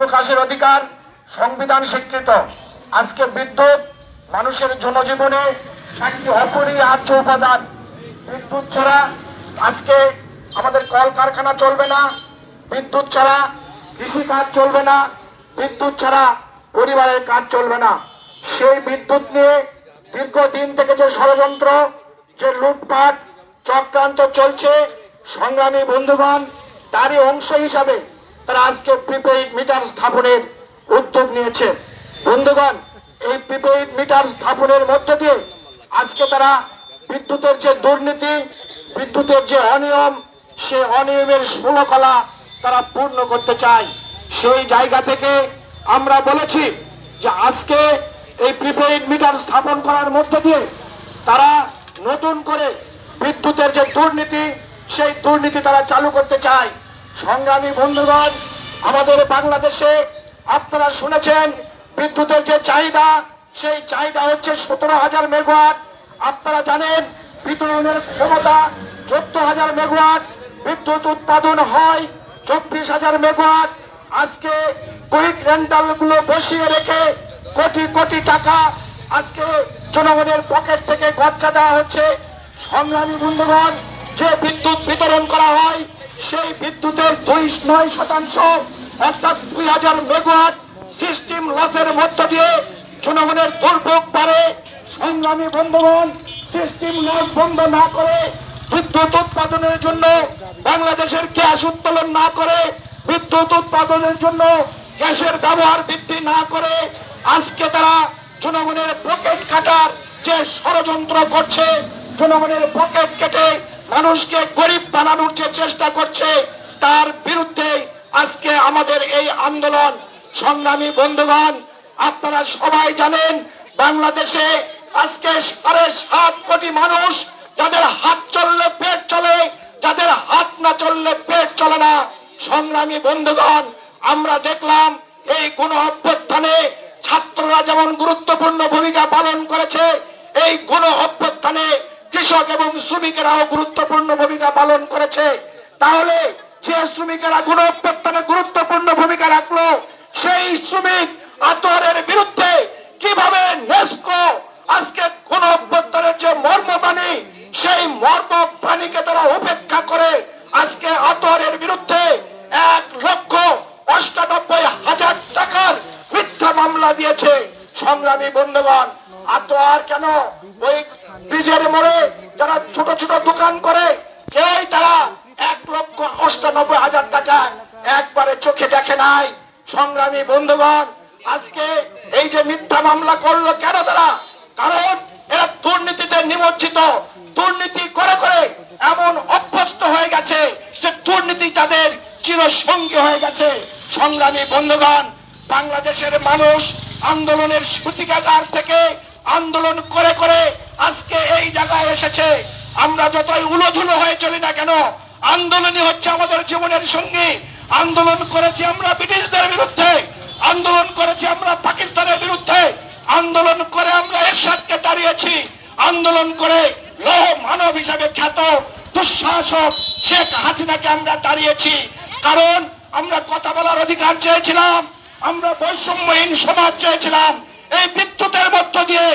প্রকাশের অধিকার সংবিধান স্বীকৃত। আজকে বিদ্যুৎ, মানুষের জনজীবনে একটি অপরিহার্য উপাদান। বিদ্যুৎ ছাড়া আজকে আমাদের কলকারখানা চলবে না, বিদ্যুৎ ছাড়া কৃষিকাজ চলবে না, বিদ্যুৎ ছাড়া পরিবারের কাজ চলবে না। সেই বিদ্যুৎ নিয়ে দীর্ঘদিন থেকে যে ষড়যন্ত্র, যে লুটপাট চক্রান্ত চলছে, সংগ্রামী বন্ধুগণ, তারই অংশ হিসাবে তারা আজকে প্রিপেইড মিটার স্থাপনের উদ্যোগ নিয়েছে। বন্ধুগণ, এই প্রিপেইড মিটার স্থাপনের মধ্য দিয়ে আজকে তারা বিদ্যুতের যে দুর্নীতি, বিদ্যুতের যে অনিয়ম, সে অনিয়মের ষোলকলা তারা পূর্ণ করতে চায়। সেই জায়গা থেকে আমরা বলেছি যে আজকে এই প্রিপেইড মিটার স্থাপন করার মধ্য দিয়ে তারা নতুন করে বিদ্যুতের যে দুর্নীতি, সেই দুর্নীতি তারা চালু করতে চায়। সংগ্রামী বন্ধুগণ, আমাদের বাংলাদেশে আপনারা শুনেছেন, বিদ্যুতের যে চাহিদা, সেই চাহিদা হচ্ছে সতেরো হাজার মেগাওয়াট। আপনারা জানেন, বিতরণের ক্ষমতা চোদ্দ হাজার মেগাওয়াট, বিদ্যুৎ উৎপাদন হয় চব্বিশ হাজার মেগাওয়াট। আজকে কুইক রেন্টালগুলো বসিয়ে রেখে কোটি কোটি টাকা আজকে জনগণের পকেট থেকে খরচা দেওয়া হচ্ছে। সংগ্রামী বন্ধুগণ, যে বিদ্যুৎ বিতরণ করা হয় সেই বিদ্যুতের দুই নয় শতাংশ, অর্থাৎ দুই হাজার মেগাওয়াট সিস্টেম লসের মধ্য দিয়ে জনগণের দুর্ভোগ বাড়ে। সংগ্রামী বন্ধুগণ সিস্টেম লস বন্ধ না করে বিদ্যুৎ উৎপাদনের জন্য বাংলাদেশের গ্যাস উত্তোলন না করে বিদ্যুৎ উৎপাদনের জন্য গ্যাসের ব্যবহার বৃদ্ধি না করে, আজকে তারা জনগণের পকেট কাটার যে ষড়যন্ত্র করছে, জনগণের পকেট কেটে মানুষকে গরিব বানানোর যে চেষ্টা করছে, তার বিরুদ্ধে আজকে আমাদের এই আন্দোলন। সংগ্রামী বন্ধুগণ, আপনারা সবাই জানেন, বাংলাদেশে আজকে সাড়ে সাত কোটি মানুষ যাদের হাত চললে পেট চলে, যাদের হাত না চললে পেট চলে না। সংগ্রামী বন্ধুগণ, আমরা দেখলাম এই কোন অভ্যুত্থানে ছাত্ররা যেমন গুরুত্বপূর্ণ ভূমিকা পালন করেছে, এই কোন অভ্যুত্থানে কৃষক এবং শ্রমিকেরাও গুরুত্বপূর্ণ ভূমিকা পালন করেছে। তাহলে যে শ্রমিকেরা গুণ অভ্যুত্থানে গুরুত্বপূর্ণ ভূমিকা রাখল, সেই শ্রমিক আতরের বিরুদ্ধে কীভাবে নেস্কো আজকে কোন অভ্যুত্থানের যে মর্মবাণী, সেই মর্মবাণীকে তারা উপেক্ষা করে আজকে আতরের বিরুদ্ধে এক লক্ষ অষ্টানব্বই হাজার টাকার মিথ্যা মামলা দিয়েছে। সংগ্রামী বন্ধুগণ আতোয়ার কেন? ওই ব্রিজের মোড়ে যারা ছোট ছোট দোকান করে কেউই তারা এক লক্ষ অষ্টানব্বই হাজার টাকা একবারে চোখে দেখে নাই। সংগ্রামী বন্ধুগণ, আজকে এই যে মিথ্যা মামলা করল কেন তারা? কারণ এরা দুর্নীতিতে নিমজ্জিত। দুর্নীতি করে করে এমন অভ্যস্ত হয়ে গেছে যে দুর্নীতি তাদের চিরসঙ্গী হয়ে গেছে। সংগ্রামী বন্ধুগণ, বাংলাদেশের মানুষ আন্দোলনের সূতিকাগার থেকে আন্দোলন করে করে আজকে এই জায়গায় এসেছে। আমরা যতই উলোধুলো হয়ে চলি না কেন, আন্দোলনই হচ্ছে আমাদের জীবনের সঙ্গী। আন্দোলন করেছি আমরা ব্রিটিশদের বিরুদ্ধে, আন্দোলন করেছি আমরা পাকিস্তানের বিরুদ্ধে, আন্দোলন করে আমরা এরশাদকে দাঁড়িয়েছি আন্দোলন করে লৌহ মানব হিসাবে খ্যাত দুঃশাসক শেখ হাসিনাকে আমরা দাঁড়িয়েছি কারণ আমরা কথা বলার অধিকার চেয়েছিলাম, আমরা বৈষম্যহীন সমাজ চেয়েছিলাম। এই বিদ্যুতের মধ্য দিয়ে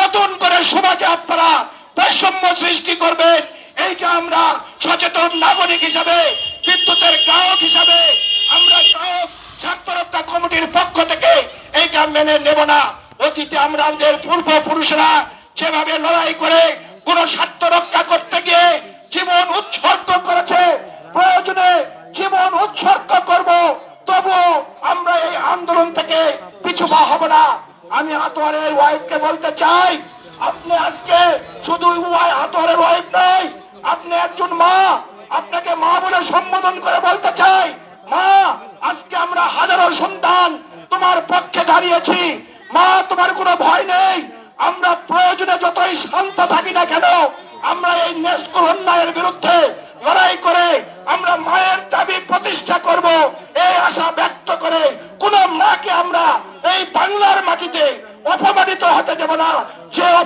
নতুন করে সমাজে আপনারা বৈষম্য সৃষ্টি করবেন। এইটা আমরা সচেতন নাগরিক হিসাবে, বিদ্যুতের গ্রাহক হিসাবে, আমরা গ্রাহক ছাত্র হত্যা কমিটির পক্ষ থেকে এইটা মেনে নেব না। অতীতে আমরা আমাদের পূর্বপুরুষরা যেভাবে লড়াই করে কোন স্বার্থ রক্ষা করতে গিয়ে জীবন উৎসর্গ করেছে, প্রয়োজনে জীবন উৎসর্গ করব তবু আমরা এই আন্দোলন থেকে পিছু হব না। আমি আতোয়ারের ওয়াইফকে বলতে চাই, আপনি আজকে শুধু আতোয়ারের ওয়াইফ নয়, আপনি একজন মা, আপনাকে মা বলে সম্বোধন করে বলতে চাই, মা, আজকে আমরা হাজারো সন্তান তোমার পক্ষে দাঁড়িয়েছি, মা, তোমার কোনো ভয় নেই, আমরা প্রয়োজনে যতই শান্ত থাকি না কেন, আমরা এই নেস্কুর অন্যায়ের বিরুদ্ধে লড়াই করে আমরা মায়ের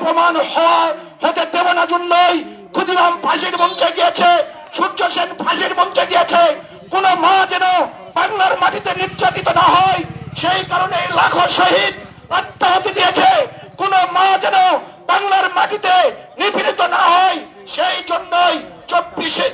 অপমান হওয়া হতে দেব না জন্যই ক্ষুদিরাম ফাঁসির মঞ্চে গিয়েছে, সূর্য সেন ফাঁসির মঞ্চে গিয়েছে। কোন মা যেন বাংলার মাটিতে নির্যাতিত না হয়, সেই কারণে লাখো শহীদ আত্মাহতি দিয়েছে। কোন মা যেন বাংলার মাটিতে নিপীড়িত না হয়, সেই জন্যই চব্বিশে